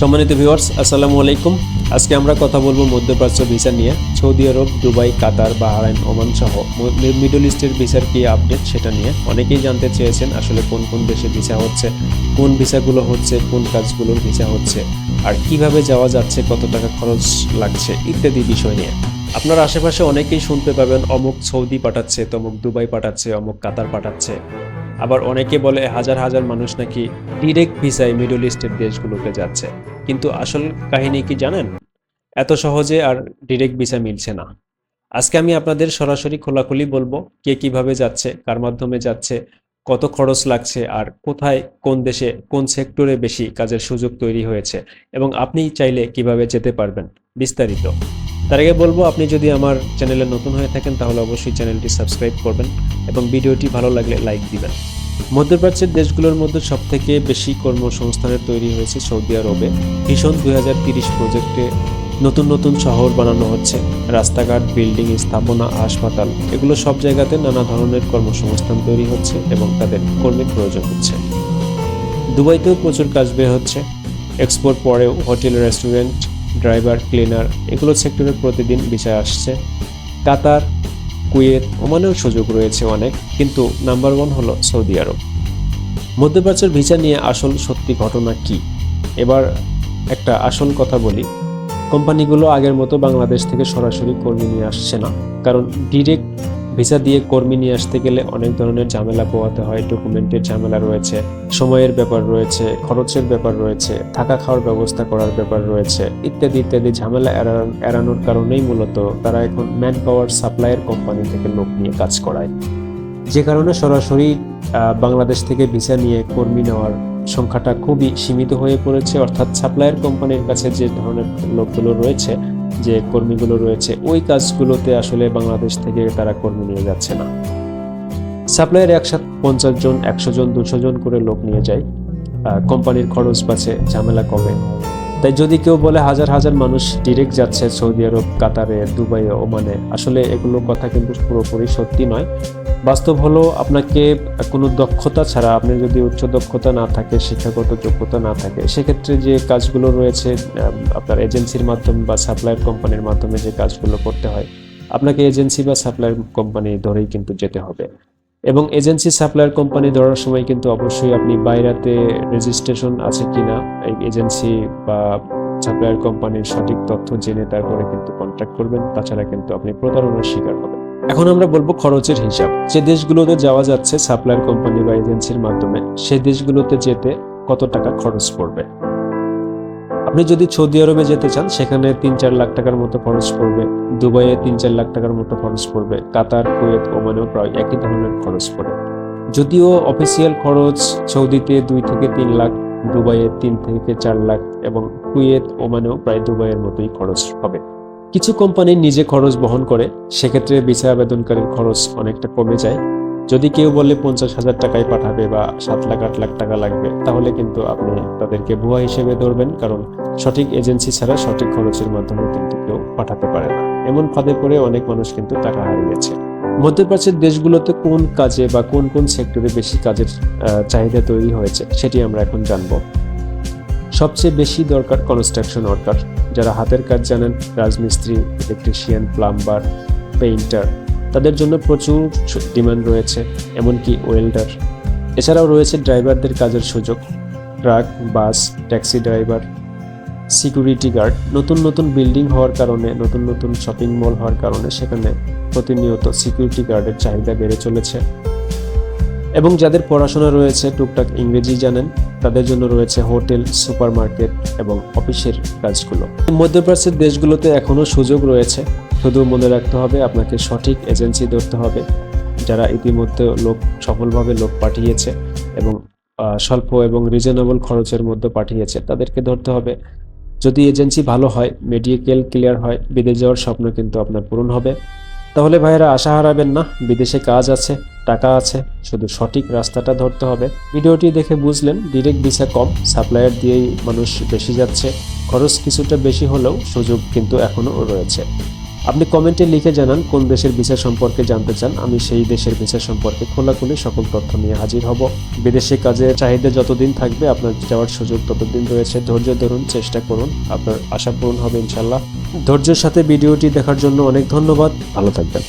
সম্মানিত ভিউয়ার্স আসসালামু আলাইকুম। আজকে আমরা কথা বলব মধ্যপ্রাচ্য ভিসা নিয়ে। Saudi Arab, Dubai, Qatar, Bahrain, Oman সহ মিডল ইস্টের ভিসার কি আপডেট সেটা নিয়ে অনেকেই জানতে চেয়েছেন আসলে কোন কোন দেশে ভিসা হচ্ছে, কোন ভিসাগুলো হচ্ছে, কোন কাজগুলোর ভিসা হচ্ছে, আর কীভাবে যাওয়া যাচ্ছে, কত টাকা খরচ লাগছে ইত্যাদি বিষয় নিয়ে। আপনার আশেপাশে অনেকেই শুনতে পাবেন, অমুক সৌদি পাঠাচ্ছে, তমুক দুবাই পাঠাচ্ছে, অমুক কাতার পাঠাচ্ছে। আবার অনেকে বলে হাজার হাজার মানুষ নাকি ডিরেক্ট ভিসায় মিডল ইস্টের দেশগুলোতে যাচ্ছে। কিন্তু আসল কাহিনী কি জানেন? এত সহজে আর ডিরেক্ট ভিসা মিলছে না। আজকে আমি আপনাদের সরাসরি খোলাখুলি বলব কে কীভাবে যাচ্ছে, কার মাধ্যমে যাচ্ছে, কত খরচ লাগছে আর কোথায়, কোন দেশে, কোন সেক্টরে বেশি কাজের সুযোগ তৈরি হয়েছে এবং আপনি চাইলে কীভাবে যেতে পারবেন বিস্তারিত। তার আগে বলব, আপনি যদি আমার চ্যানেলে নতুন হয়ে থাকেন তাহলে অবশ্যই চ্যানেলটি সাবস্ক্রাইব করবেন। এবং ভিডিওটি ভালো লাগলে লাইক দিবেন। মধ্যপ্রাচ্যের দেশগুলোর মধ্যে সবথেকে বেশি কর্মসংস্থানের তৈরি হয়েছে সৌদি আরবে। ভীষণ দুই প্রজেক্টে নতুন নতুন শহর বানানো হচ্ছে। রাস্তাঘাট, বিল্ডিং, স্থাপনা, হাসপাতাল, এগুলো সব জায়গাতে নানা ধরনের কর্মসংস্থান তৈরি হচ্ছে এবং তাদের কর্মীর প্রয়োজন হচ্ছে। দুবাইতেও প্রচুর কাজ বের হচ্ছে। এক্সপোর্ট পরেও হোটেল, রেস্টুরেন্ট, ড্রাইভার, ক্লিনার, এগুলো সেক্টরে প্রতিদিন বিষয় আসছে। কাতার কুয়েত, ওমানেও সুযোগ রয়েছে অনেক, কিন্তু নাম্বার ওয়ান হলো সৌদি আরব। মধ্যপ্রাচ্যের ভিসা নিয়ে আসল সত্যি ঘটনা কি? এবার একটা আসল কথা বলি। কোম্পানিগুলো আগের মতো বাংলাদেশ থেকে সরাসরি কর্মী নিয়ে আসছে না, কারণ ডিরেক্ট ভিসা দিয়ে কর্মী নিয়ে আসতে গেলে অনেক ধরনের ঝামেলা পোহাতে হয় ডকুমেন্টের ঝামেলা রয়েছে, সময়ের ব্যাপার রয়েছে, খরচের ব্যাপার রয়েছে, থাকা খাওয়ার ব্যবস্থা করার ব্যাপার রয়েছে, ইত্যাদি ইত্যাদি ঝামেলা এড়ান- এড়ানোর কারণেই মূলত তারা এখন ম্যান পাওয়ার সাপ্লাইয়ের কোম্পানি থেকে লোক নিয়ে কাজ করায়। যে কারণে সরাসরি বাংলাদেশ থেকে ভিসা নিয়ে কর্মী নেওয়ার সংখ্যাটা খুবই সীমিত হয়ে পড়েছে। অর্থাৎ সাপ্লায়ার কোম্পানির কাছে যে ধরনের লোকগুলো রয়েছে যে কর্মীগুলো রয়েছে, ওই কাজগুলোতে আসলে বাংলাদেশ থেকে তারা কর্মী নিয়ে যাচ্ছে না। সাপ্লায়ার একসাথে পঞ্চাশ জন, একশো জন, দুশো জন করে লোক নিয়ে যায়। কোম্পানির খরচ বাঁচে, ঝামেলা কমে। তাই যদি কেউ বলে হাজার হাজার মানুষ ডিরেক্ট যাচ্ছে সৌদি আরব, কাতারে, দুবাই, ওমানে, আসলে এগুলো কথা কিন্তু পুরোপুরি সত্যি নয়। বাস্তব হলো আপনাকে কোনো দক্ষতা ছাড়া, আপনি যদি উচ্চ দক্ষতা না থাকে, শিক্ষাগত যোগ্যতা না থাকে, সেক্ষেত্রে যে কাজগুলো রয়েছে আপনার এজেন্সির মাধ্যমে বা সাপ্লায়ার কোম্পানির মাধ্যমে যে কাজগুলো করতে হয়, আপনাকে এজেন্সি বা সাপ্লায়ার কোম্পানি ধরেই কিন্তু যেতে হবে। এবং এজেন্সি সাপ্লায়ার কোম্পানি ধরার সময় কিন্তু অবশ্যই আপনি বাইরাতে রেজিস্ট্রেশন আছে কিনা, এই এজেন্সি বা সাপ্লায়ার কোম্পানির সঠিক তথ্য জেনে তারপরে কিন্তু কন্ট্যাক্ট করবেন। তাছাড়া কিন্তু আপনি প্রতারণার শিকার হবেন। এখন আমরা বলব খরচের হিসাব। যে দেশগুলোতে যাওয়া যাচ্ছে সাপ্লায়ার কোম্পানি বা এজেন্সির মাধ্যমে সেই দেশগুলোতে যেতে কত টাকা খরচ পড়বে? আপনি যদি সৌদি আরবে যেতে চান, সেখানে তিন চার লাখ টাকার মতো খরচ পড়বে, দুবাইয়ে তিন চার লাখ টাকার মতো খরচ পড়বে, কাতার, কুয়েত, ওমানেও প্রায় একই ধরনের খরচ পড়ে। যদিও অফিসিয়াল খরচ সৌদিতে দুই থেকে তিন লাখ, দুবাইয়ে তিন থেকে চার লাখ এবং কুয়েত, ওমানেও প্রায় দুবাইয়ের মতোই খরচ হবে। কিছু কোম্পানি নিজে খরচ বহন করে, সেক্ষেত্রে ভিসা আবেদনকারীর খরচ অনেকটা কমে যায়। যদি কেউ বলে পঞ্চাশ হাজার টাকায় পাঠাবে বা সাত লাখ, আট লাখ টাকা লাগবে, তাহলে কিন্তু আপনি তাদেরকে ভুয়া হিসেবে ধরবেন, কারণ সঠিক এজেন্সি ছাড়া সঠিক খরচের মাধ্যমে কিন্তু কেউ পাঠাতে পারে না। এমন ফাঁদে পড়ে অনেক মানুষ কিন্তু টাকা হারিয়েছে। মধ্যপ্রাচ্যের দেশগুলোতে কোন কাজে বা কোন কোন সেক্টরে বেশি কাজের চাহিদা তৈরি হয়েছে, সেটি আমরা এখন জানব। সবচেয়ে বেশি দরকার কনস্ট্রাকশন ওয়ার্কার যারা হাতের কাজ জানেন, রাজমিস্ত্রি ইলেকট্রিশিয়ান প্লাম্বার পেইন্টার তাদের জন্য প্রচুর ডিমান্ড রয়েছে, এমনকি ওয়েল্ডার এছাড়াও রয়েছে ড্রাইভারদের কাজের সুযোগ। Truck bus taxi driver security guard নতুন নতুন বিল্ডিং হওয়ার কারণে, নতুন নতুন শপিং মল হওয়ার কারণে সেখানে প্রতিনিয়ত সিকিউরিটি গার্ডের চাহিদা বেড়ে চলেছে। এবং যাদের পড়াশোনা রয়েছে, টুকটাক ইংরেজি জানেন তাদের জন্য রয়েছে হোটেল, সুপারমার্কেট এবং অফিসের কাজগুলো। মধ্যপ্রাচ্যের দেশগুলোতে এখনও সুযোগ রয়েছে। শুধু মনে রাখতে হবে, আপনাকে সঠিক এজেন্সি ধরতে হবে, যারা ইতিমধ্যে লোক, সফলভাবে লোক পাঠিয়েছে এবং স্বল্প এবং রিজনেবল খরচের মধ্যে পাঠিয়েছে, তাদেরকে ধরতে হবে। যদি এজেন্সি ভালো হয় মেডিকেল ক্লিয়ার হয় বিদেশ যাওয়ার স্বপ্ন কিন্তু আপনার পূরণ হবে। তাহলে ভাইয়েরা আশা হারাবেন না, বিদেশে কাজ আছে, টাকা আছে, শুধু সঠিক রাস্তাটা ধরতে হবে। ভিডিওটি দেখে বুঝলেন ডিরেক্ট ভিসা কম সাপ্লায়ার দিয়েই মানুষ বেশি যাচ্ছে। খরচ কিছুটা বেশি হলেও সুযোগ কিন্তু এখনও রয়েছে। আপনি কমেন্টে লিখে জানান কোন দেশের ভিসা সম্পর্কে জানতে চান। আমি সেই দেশের ভিসা সম্পর্কে খোলাখুলি সকল তথ্য নিয়ে হাজির হব। বিদেশে কাজের চাহিদা যতদিন থাকবে, আপনার যাওয়ার সুযোগ ততদিন রয়েছে। ধৈর্য ধরুন, চেষ্টা করুন। আপনার আশা পূরণ হবে ইনশাল্লাহ ধৈর্যের সাথে ভিডিওটি দেখার জন্য অনেক ধন্যবাদ। ভালো থাকবেন।